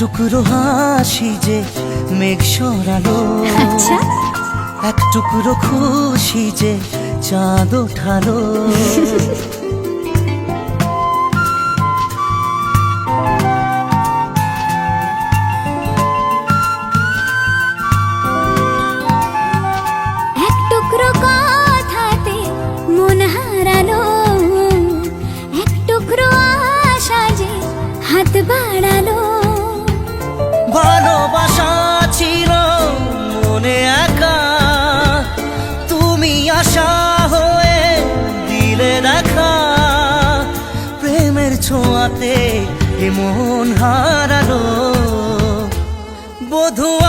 টুকরো হাসি যে মেঘ সরালো। আচ্ছা। এক টুকরো খুশি যে চাঁদ ওঠালো। ছোঁয়াতে এমন হারালো। বধূ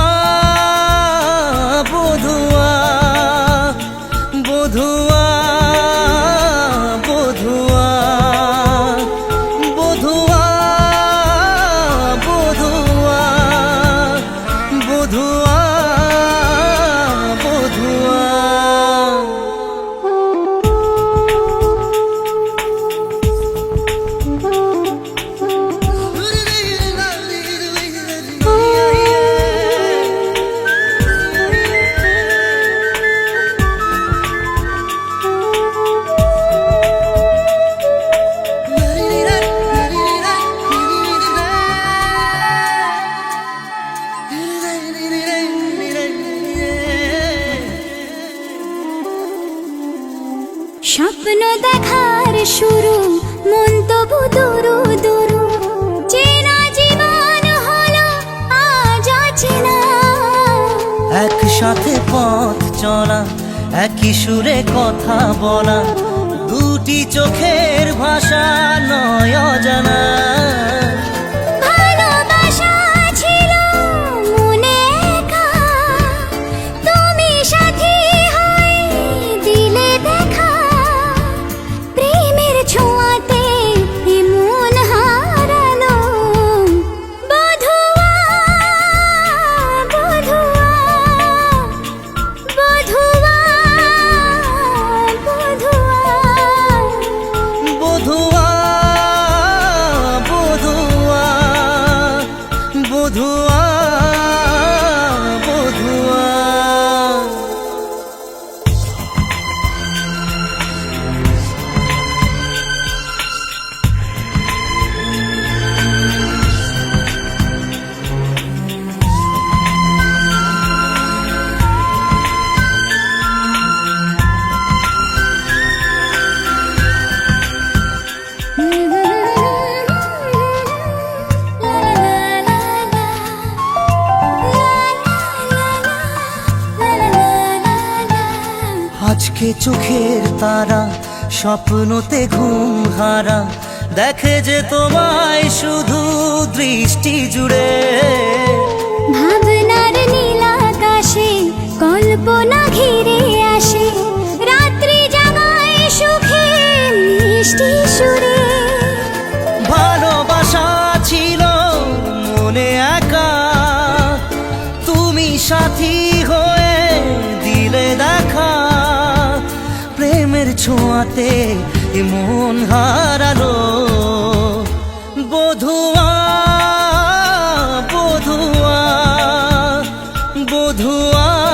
স্বপ্ন দেখার শুরু, মন তবু দুরু দুরু। চেনা জীবন হলো, আজ অচেনা। একসাথে পথ চলা, একই সুরে কথা বলা, দুটি চোখের ভাষা নয় অজানা। আজকে চোখের তারা স্বপ্নতে ঘুম হারা। দেখে যে তোমায় শুধু দৃষ্টি জুড়ে। ভাবনার নীল আকাশে কল্পনা ঘিরে আসে। রাত্রি জাগায় সুখে মিষ্টি সুরে। ভালোবাসা ছিল মনে একা। তুমি সাথী হয়ে দিলে দেখা। ছোঁয়াতে মন হারালো। বধুয়া বধুয়া বধুয়া।